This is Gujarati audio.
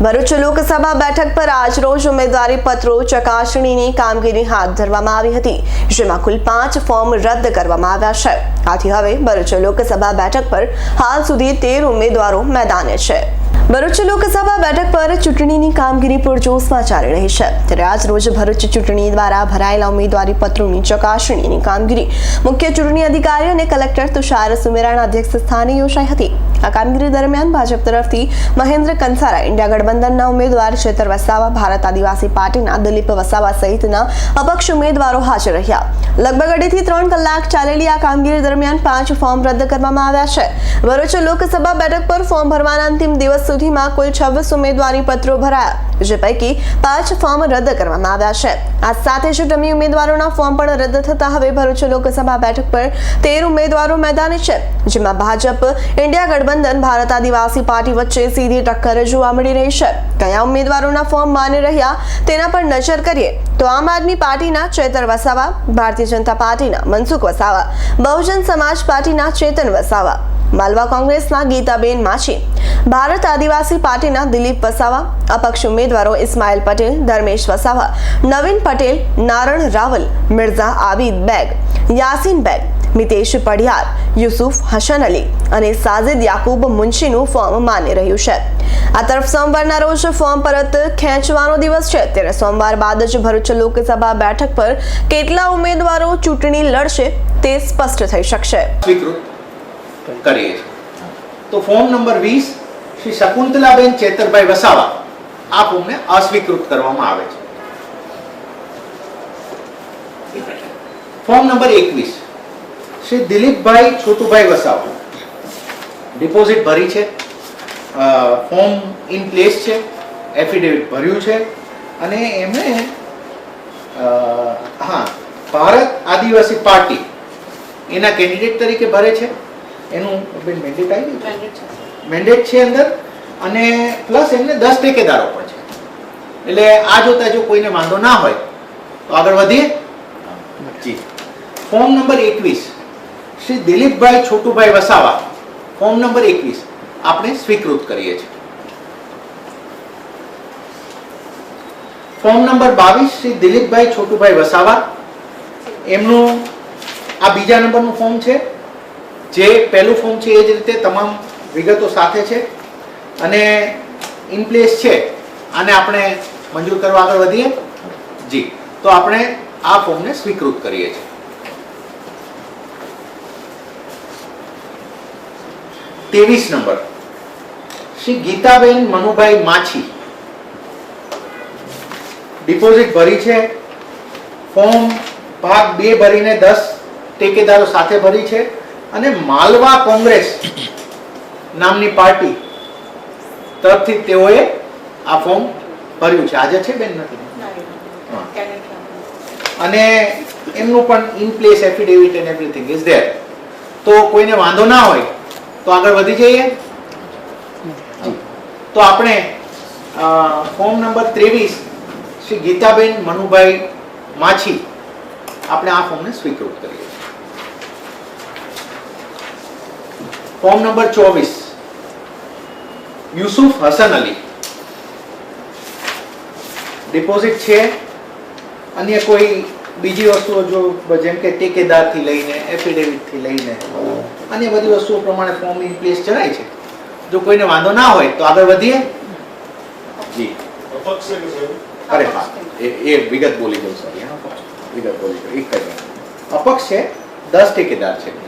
ભરૂચ લોકસભા બેઠક પર આજરોજ ઉમેદવારી પત્રો, ચકાસણીની કામગીરી હાથ ધરવામાં આવી હતી, જેમાં કુલ પાંચ ફોર્મ રદ કરવામાં આવ્યા છે. આથી હવે ભરૂચ લોકસભા બેઠક પર હાલ સુધી તેર ઉમેદવારો મેદાને છે. ભરૂચ લોકસભા બેઠક પર ચૂંટણીની કામગીરી પૂરજોશમાં ચાલી રહી છે. ત્યારે આજ રોજ ભરૂચ ચૂંટણી દ્વારા ભરાયેલા ઉમેદવારી પત્રોની ચકાસણીની કામગીરી મુખ્ય ચૂંટણી અધિકારી અને કલેક્ટર તુષાર સુમેરાના અધ્યક્ષ સ્થાને યોજાઈ હતી. આ કામગીરી દરમિયાન ભાજપ તરફથી મહેન્દ્ર કંસારા, ઇન્ડિયા ગઠબંધનના ઉમેદવાર ચેતર વસાવા, ભારત આદિવાસી પાર્ટીના દિલીપ વસાવા સહિતના અપક્ષ ઉમેદવારો હાજર રહ્યા. લગભગ અઢીથી ત્રણ કલાક ચાલેલી આ કામગીરી દરમિયાન પાંચ ફોર્મ રદ કરવામાં આવ્યા છે. ભરૂચ લોકસભા બેઠક પર ફોર્મ ભરવાના અંતિમ દિવસ સુધીમાં કુલ છવ્વીસ ઉમેદવારી પત્રો ભરાયા, જે પૈકી પાંચ ફોર્મ રદ કરવામાં આવ્યા છે. આ સાથે જ ડમી ઉમેદવારોના ફોર્મ પણ રદ થતા હવે ભરૂચ લોકસભા બેઠક પર તેર ઉમેદવારો મેદાને છે, જેમાં ભાજપ, ઇન્ડિયા ગઠબંધન, ભારત આદિવાસી પાર્ટી વચ્ચે સીધી ટક્કર જોવા મળી રહી છે. કયા ઉમેદવારોના ફોર્મ માની રહ્યા, તેના પર નજર કરીએ, તો આમ આદમી પાર્ટીના ચેતર વસાવા, ભારતીય જનતા પાર્ટીના મનસુખ વસાવા, બહુજન સમાજ પાર્ટીના ચેતન વસાવા માલવા કોંગ્રેસના ગીતાબેન માછી, ભારત આદિવાસી પાર્ટીના દિલીપ વસાવા, અપક્ષ ઉમેદવારો ઇસ્માઇલ પટેલ, ધર્મેશ વસાવા, નવીન પટેલ, નારણ રાવલ, મિર્ઝા આબિદ બેગ, યાસીન બેગ, મિતેશ પડિયાર યુસુફ હસન અલી અને સાજિદ યાકુબ મુનશીનું ફોર્મ માની રહ્યું છે. આ તરફ સોમવારના રોજ ફોર્મ પરત ખેંચવાનો દિવસ છે. ત્યારે સોમવાર બાદ જ ભરૂચ લોકસભા બેઠક પર કેટલા ઉમેદવારો ચૂંટણી લડશે તે સ્પષ્ટ થઈ શકશે. કરીએ. છીએ. તો ફોર્મ નંબર વીસ શ્રી શકુંતલાબેન ચેતરભાઈ વસાવા. આ ફોર્મને અસ્વીકૃત કરવામાં આવે છે. ફોર્મ નંબર એકવીસ શ્રી દિલીપભાઈ છોટુભાઈ વસાવા. ડિપોઝિટ ભરી છે. ફોર્મ ઇન પ્લેસ છે. એફિડેવિટ ભર્યું છે. અને એમણે હા, ભારત આદિવાસી પાર્ટી એના કેન્ડિડેટ તરીકે ભરે છે. એનું બેન મેન્ડેટ આવી ગયું? મેન્ડેટ છે અંદર અને પ્લસ એમને દસ ટેકેદારો પણ છે. એટલે આ જોતા જો કોઈને વાંધો ના હોય તો આગળ વધીએ. જી. ફોર્મ નંબર એકવીસ. શ્રી દિલીપભાઈ છોટુભાઈ વસાવા ફોર્મ નંબર એકવીસ. આપણે સ્વીકૃત કરીએ છીએ. ફોર્મ નંબર બાવીસ શ્રી દિલીપભાઈ છોટુભાઈ વસાવા. એમનું આ બીજા નંબરનું ફોર્મ છે. જે પહેલું ફોર્મ છે એ જ રીતે તમામ વિગતો સાથે છે અને ઇન પ્લેસ છે. આને આપણે મંજૂર કરવા આગળ વધીએ. જી. તો આપણે આ ફોર્મને સ્વીકૃત કરીએ છીએ. ત્રેવીસ નંબર. શ્રી ગીતાબેન મનુભાઈ માછી ડિપોઝિટ ભરી છે. ફોર્મ ભાગ બે ભરીને દસ ટેકેદારો સાથે ભરી છે. અને માલવા કોંગ્રેસ નામની પાર્ટી તરફથી તેઓએ આ ફોર્મ ભર્યું છે. આજે છે બેન નથી? અને એમનું પણ in place affidavit and everything is there તો કોઈને વાંધો ના હોય તો આગળ વધી જઈએ? તો આપણે ફોર્મ નંબર ત્રેવીસ શ્રી ગીતાબેન મનુભાઈ માછી આપણે આ ફોર્મને સ્વીકૃત કરીએ. ફોર્મ નંબર ચોવીસ. યુસુફ હસન અલી. ડિપોઝિટ છે. અન્ય કોઈ બીજી વસ્તુઓ જો જેમ કે ટેકેદારથી લઈને એફિડેવિટથી લઈને, અન્ય બધી વસ્તુઓ પ્રમાણે ફોર્મ ઇન પ્લેસ ચડાય છે. જો કોઈને વાંધો ના હોય તો આગળ વધીએ. જી. અરે હા. એ વિગત બોલી દઉં સોરી વિગત બોલી દઉં. એક અપક્ષ છે, દસ ઠેકેદાર છે.